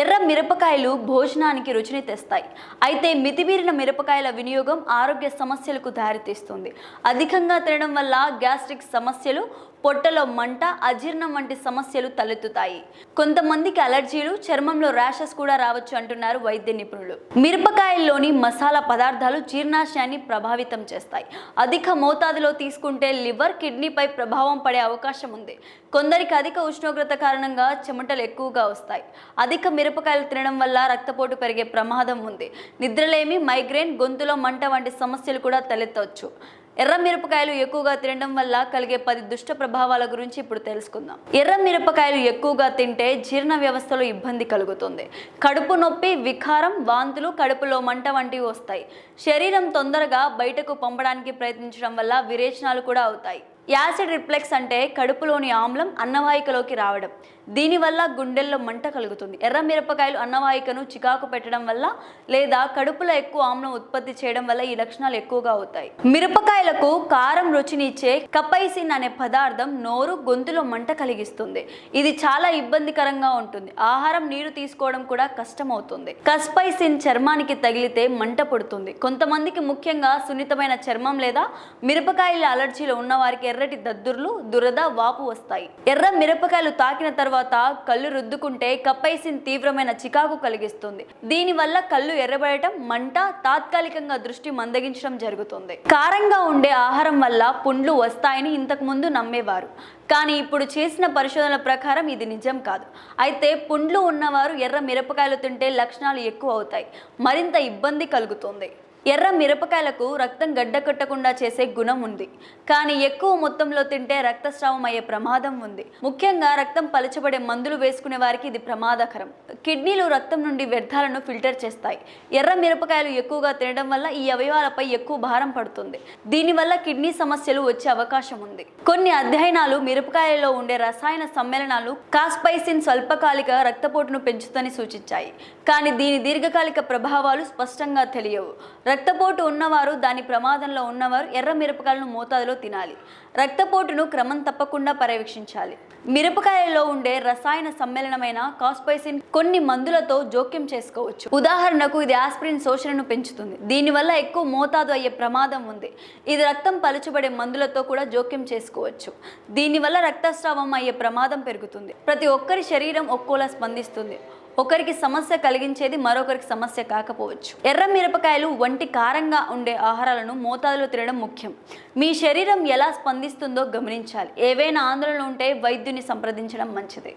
ఎర్ర మిరపకాయలు భోజనానికి రుచిని తెస్తాయి. అయితే మితిమీరిన మిరపకాయల వినియోగం ఆరోగ్య సమస్యలకు దారితీస్తుంది. అధికంగా తినడం వల్ల గ్యాస్ట్రిక్ సమస్యలు పొట్టలో మంట అజీర్ణం వంటి సమస్యలు తలెత్తుతాయి. కొంతమందికి అలర్జీలు చర్మంలో ర్యాషెస్ కూడా రావచ్చు అంటున్నారు వైద్య నిపుణులు. మిరపకాయల్లోని మసాలా పదార్థాలు జీర్ణాశయాన్ని ప్రభావితం చేస్తాయి. అధిక మోతాదులో తీసుకుంటే లివర్ కిడ్నీపై ప్రభావం పడే అవకాశం ఉంది. కొందరికి అధిక ఉష్ణోగ్రత కారణంగా చెమటలు ఎక్కువగా వస్తాయి. అధిక మిరపకాయలు తినడం వల్ల రక్తపోటు పెరిగే ప్రమాదం ఉంది. నిద్రలేమి మైగ్రేన్ గొంతులో మంట వంటి సమస్యలు కూడా తలెత్తవచ్చు. ఎర్ర మిరపకాయలు ఎక్కువగా తినడం వల్ల కలిగే పది దుష్ట ప్రభావాల గురించి ఇప్పుడు తెలుసుకుందాం. ఎర్ర మిరపకాయలు ఎక్కువగా తింటే జీర్ణ వ్యవస్థలో ఇబ్బంది కలుగుతుంది. కడుపు నొప్పి వికారం వాంతులు కడుపులో మంట వంటివి వస్తాయి. శరీరం తొందరగా బయటకు పంపడానికి ప్రయత్నించడం వల్ల విరేచనాలు కూడా అవుతాయి. యాసిడ్ రిఫ్లెక్స్ అంటే కడుపులోని ఆమ్లం అన్నవాహికలోకి రావడం. దీనివల్ల గుండెల్లో మంట కలుగుతుంది. ఎర్ర మిరపకాయలు అన్నవాహికను చికాకు పెట్టడం వల్ల లేదా కడుపులో ఎక్కువ ఆమ్లం ఉత్పత్తి చేయడం వల్ల ఈ లక్షణాలు ఎక్కువగా అవుతాయి. మిరపకాయలకు కారం రుచినిచ్చే కపైసిన్ అనే పదార్థం నోరు గొంతులో మంట కలిగిస్తుంది. ఇది చాలా ఇబ్బందికరంగా ఉంటుంది. ఆహారం నీరు తీసుకోవడం కూడా కష్టమవుతుంది. కస్పైసిన్ చర్మానికి తగిలితే మంట పుడుతుంది. కొంతమందికి ముఖ్యంగా సున్నితమైన చర్మం లేదా మిరపకాయల అలర్జీలో ఉన్న వారికి ఎర్రటి దద్దుర్లు దురద వాపు వస్తాయి. ఎర్ర మిరపకాయలు తాకిన తర్వాత కళ్ళు రుద్దుకుంటే కప్పైసిన్ తీవ్రమైన చికాకు కలిగిస్తుంది. దీనివల్ల కళ్ళు ఎర్రబడటం మంట తాత్కాలికంగా దృష్టి మందగించడం జరుగుతుంది. కారంగా ఉండే ఆహారం వల్ల పుండ్లు వస్తాయని ఇంతకు ముందు నమ్మేవారు. కానీ ఇప్పుడు చేసిన పరిశోధనల ప్రకారం ఇది నిజం కాదు. అయితే పుండ్లు ఉన్నవారు ఎర్ర మిరపకాయలు తింటే లక్షణాలు ఎక్కువ అవుతాయి. మరింత ఇబ్బంది కలుగుతుంది. ఎర్ర మిరపకాయలకు రక్తం గడ్డకట్టకుండా చేసే గుణం ఉంది. కానీ ఎక్కువ మొత్తంలో తింటే రక్తస్రావం అయ్యే ప్రమాదం ఉంది. ముఖ్యంగా రక్తం పలచబడే మందులు వేసుకునే వారికి ఇది ప్రమాదకరం. కిడ్నీలు రక్తం నుండి వ్యర్థాలను ఫిల్టర్ చేస్తాయి. ఎర్ర మిరపకాయలు ఎక్కువగా తినడం వల్ల ఈ అవయవాలపై ఎక్కువ భారం పడుతుంది. దీనివల్ల కిడ్నీ సమస్యలు వచ్చే అవకాశం ఉంది. కొన్ని అధ్యయనాలు మిరపకాయలలో ఉండే రసాయన సమ్మేళనాలు కాస్పైసిన్ స్వల్పకాలిక రక్తపోటును పెంచుతని సూచించాయి. కానీ దీని దీర్ఘకాలిక ప్రభావాలు స్పష్టంగా తెలియవు. రక్తపోటు ఉన్నవారు దాని ప్రమాదంలో ఉన్నవారు ఎర్ర మిరపకాయలను మోతాదులో తినాలి. రక్తపోటును క్రమం తప్పకుండా పర్యవేక్షించాలి. మిరపకాయల్లో ఉండే రసాయన సమ్మేళనమైన కాస్పైసిన్ కొన్ని మందులతో జోక్యం చేసుకోవచ్చు. ఉదాహరణకు ఇది ఆస్పిరిన్ శోషణను పెంచుతుంది. దీనివల్ల ఎక్కువ మోతాదు అయ్యే ప్రమాదం ఉంది. ఇది రక్తం పలుచబడే మందులతో కూడా జోక్యం చేసుకోవచ్చు. దీనివల్ల రక్తస్రావం అయ్యే ప్రమాదం పెరుగుతుంది. ప్రతి ఒక్కరి శరీరం ఒక్కోలా స్పందిస్తుంది. ఒకరికి సమస్య కలిగించేది మరొకరికి సమస్య కాకపోవచ్చు. ఎర్ర మిరపకాయలు వంటి కారంగా ఉండే ఆహారాలను మోతాదులో తినడం ముఖ్యం. మీ శరీరం ఎలా స్పందిస్తుందో గమనించాలి. ఏవైనా ఆందోళనలు ఉంటే వైద్యుని సంప్రదించడం మంచిది.